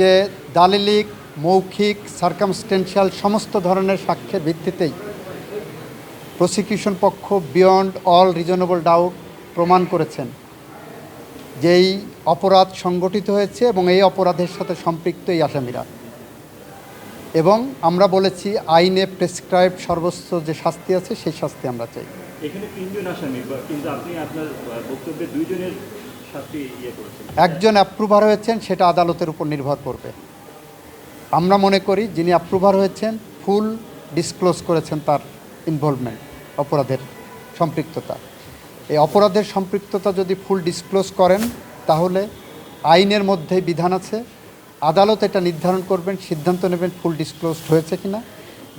যে দালিলিক মৌখিক সার্কামস্টেন্সিয়াল সমস্ত ধরনের সাক্ষ্যের ভিত্তিতেই প্রসিকিউশন পক্ষ বিয়ন্ড অল রিজনেবল ডাউট প্রমাণ করেছেন যে এই অপরাধ সংগঠিত হয়েছে এবং এই অপরাধের সাথে সম্পৃক্ত এই আসামিরা। এবং আমরা বলেছি আইনে প্রেসক্রাইব সর্বোচ্চ যে শাস্তি আছে, সেই শাস্তি আমরা চাই। এখানে তিনজন আসামি কিন্তু আপনি আপনার বক্তব্যে দুইজনের একজন অ্যাপ্রুভার হয়েছেন, সেটা আদালতের উপর নির্ভর করবে। আমরা মনে করি যিনি অ্যাপ্রুভার হয়েছেন ফুল ডিসক্লোজ করেছেন তার ইনভলভমেন্ট অপরাধের সম্পৃক্ততা। এই অপরাধের সম্পৃক্ততা যদি ফুল ডিসক্লোজ করেন, তাহলে আইনের মধ্যে বিধান আছে, আদালত এটা নির্ধারণ করবেন, সিদ্ধান্ত নেবেন ফুল ডিসক্লোজড হয়েছে কিনা।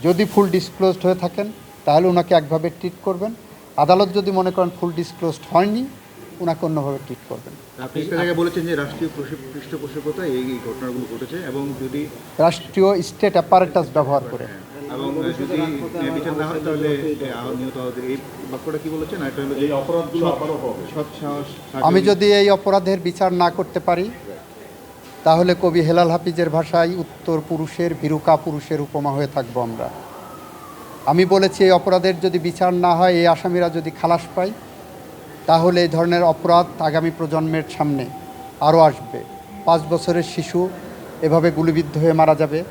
যদি ফুল ডিসক্লোজড হয়ে থাকেন, তাহলে ওনাকে একভাবে ট্রিট করবেন। আদালত যদি মনে করেন ফুল ডিসক্লোজড হয়নি ওনাকে অন্যভাবে ট্রিট করবেন। আপনি জায়গায় বলেছেন যে রাষ্ট্রীয় পৃষ্ঠ- পৃষ্ঠপোষকতায় এই এই ঘটনাগুলো ঘটেছে এবং যদি রাষ্ট্রীয় স্টেট অ্যাপারেটাস ব্যবহার করে। এবং যদি বিচার না হয় তাহলে নিহত এই বাক্যটা কি বলেছেন? একটা হলো এই অপরাধগুলো আবারও হবে। সৎ সাহস আমি যদি এই অপরাধের বিচার না করতে পারি তাহলে কবি হেলাল হাফিজের ভাষায় উত্তর পুরুষের ভীরুকা পুরুষের উপমা হয়ে থাকব আমরা। আমি বলেছি এই অপরাধের যদি বিচার না হয় এই আসামিরা যদি খালাস পায় তাহলে এই ধরনের অপরাধ আগামী প্রজন্মের সামনে আরও আসবে। পাঁচ বছরের শিশু এভাবে গুলিবিদ্ধ হয়ে মারা যাবে।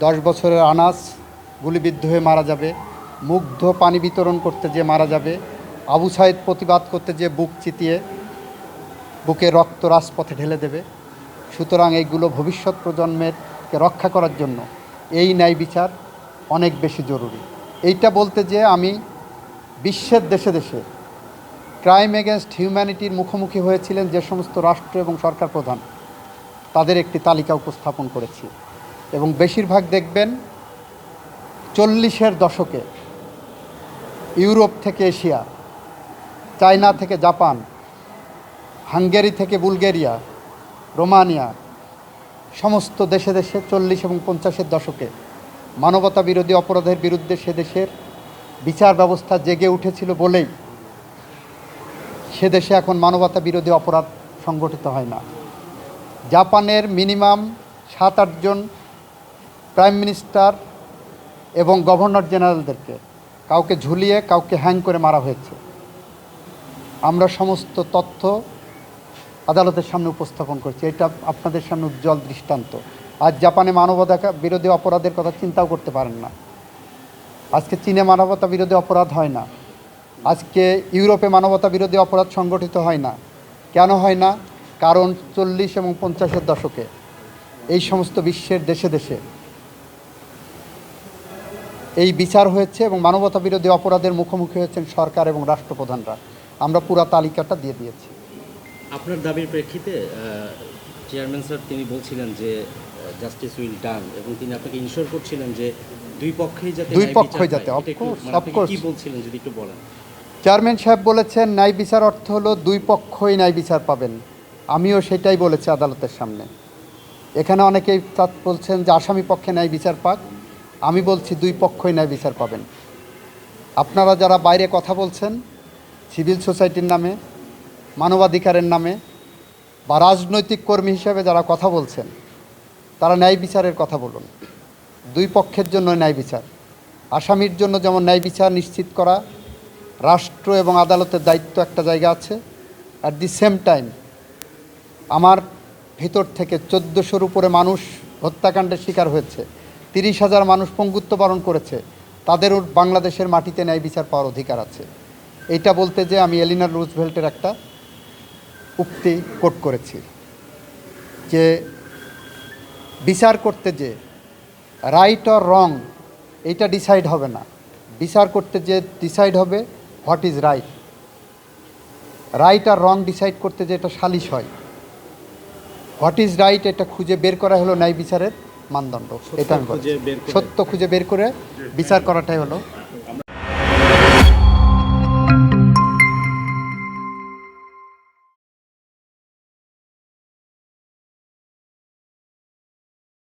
দশ বছরের আনাস গুলিবিদ্ধ হয়ে মারা যাবে। মুগ্ধ পানি বিতরণ করতে যে মারা যাবে। আবু সাইদ প্রতিবাদ করতে যে বুক চিতিয়ে বুকে রক্ত রাজপথে ঢেলে দেবে। সুতরাং এইগুলো ভবিষ্যৎ প্রজন্মেরকে রক্ষা করার জন্য এই ন্যায় বিচার অনেক বেশি জরুরি। এইটা বলতে যে আমি বিশ্বের দেশে দেশে ক্রাইম এগেনস্ট হিউম্যানিটির মুখোমুখি হয়েছিলেন যে সমস্ত রাষ্ট্র এবং সরকার প্রধান। তাদের একটি তালিকা উপস্থাপন করেছি এবং বেশিরভাগ দেখবেন চল্লিশের দশকে ইউরোপ থেকে এশিয়া, চায়না থেকে জাপান, হাঙ্গেরি থেকে বুলগেরিয়া, রোমানিয়া, সমস্ত দেশে দেশে চল্লিশ এবং পঞ্চাশের দশকে মানবতা বিরোধী অপরাধের বিরুদ্ধে সে দেশের বিচার ব্যবস্থা জেগে উঠেছিল বলেই সে দেশে এখন মানবতা বিরোধী অপরাধ সংগঠিত হয় না। জাপানের মিনিমাম সাত আটজন প্রাইম মিনিস্টার এবং গভর্নর জেনারেলদেরকে কাউকে ঝুলিয়ে, কাউকে হ্যাং করে মারা হয়েছে। আমরা সমস্ত তথ্য আদালতের সামনে উপস্থাপন করছি। এটা আপনাদের সামনে উজ্জ্বল দৃষ্টান্ত। আজ জাপানে মানবতা বিরোধী অপরাধের কথা চিন্তাও করতে পারেন না। আজকে চীনে মানবতা বিরোধী অপরাধ হয় না। আজকে ইউরোপে মানবতা বিরোধী অপরাধ সংগঠিত হয় না। কেন হয় না? কারণ চল্লিশ এবং পঞ্চাশের দশকে। এই সমস্ত বিশ্বের দেশে দেশে এই বিচার হয়েছে এবং মানবতা বিরোধী অপরাধের মুখোমুখি হয়েছেন সরকার এবং রাষ্ট্রপ্রধানরা। আমরা পুরা তালিকাটা দিয়ে দিয়েছি। আপনার দাবির প্রেক্ষিতে চেয়ারম্যান স্যার তিনি বলছিলেন যে জাস্টিস উইল ডান এবং তিনি আপনাকে ইনশোর করছিলেন যে দুই পক্ষেই যাতে দুই পক্ষই যাতে, একটু- course, মানে. কি বলছিলেন যদি একটু বলেন? চেয়ারম্যান সাহেব বলেছেন, ন্যায় বিচার অর্থ হলো দুই পক্ষই ন্যায় বিচার পাবেন। আমিও সেটাই বলেছি আদালতের সামনে। এখানে অনেকেই বলছেন যে, আসামি পক্ষে ন্যায় বিচার পাক। আমি বলছি, দুই পক্ষই ন্যায় বিচার পাবেন। আপনারা যারা বাইরে কথা বলছেন, সিভিল সোসাইটির নামে, মানবাধিকারের নামে, বা রাজনৈতিক কর্মী হিসেবে যারা কথা বলছেন, তারা ন্যায় বিচারের কথা বলুন। দুই পক্ষের জন্য ন্যায় বিচার। আসামির জন্য যেমন ন্যায় বিচার নিশ্চিত করা রাষ্ট্র এবং আদালতের দায়িত্ব একটা জায়গা আছে। অ্যাট দি সেম টাইম আমার ভিতর থেকে চোদ্দোশোর উপরে মানুষ হত্যাকাণ্ডের শিকার হয়েছে। তিরিশ হাজার মানুষ পঙ্গুত্ব বরণ করেছে। তাদেরও বাংলাদেশের মাটিতে ন্যায় বিচার পাওয়ার অধিকার আছে। এইটা বলতে যে আমি এলিনার রুজভেল্টের একটা উক্তি কোট করেছি যে বিচার করতে যে রাইট অর রং এইটা ডিসাইড হবে না। বিচার করতে যে ডিসাইড হবে হোয়াট ইজ রাইট? রাইট আর রং ডিসাইড করতে যে এটা সালিশ হয়। হোয়াট ইজ রাইট এটা খুঁজে বের করা হলো ন্যায় বিচারের মানদণ্ড। এটা আমি সত্য খুঁজে বের করে বিচার করাটাই হলো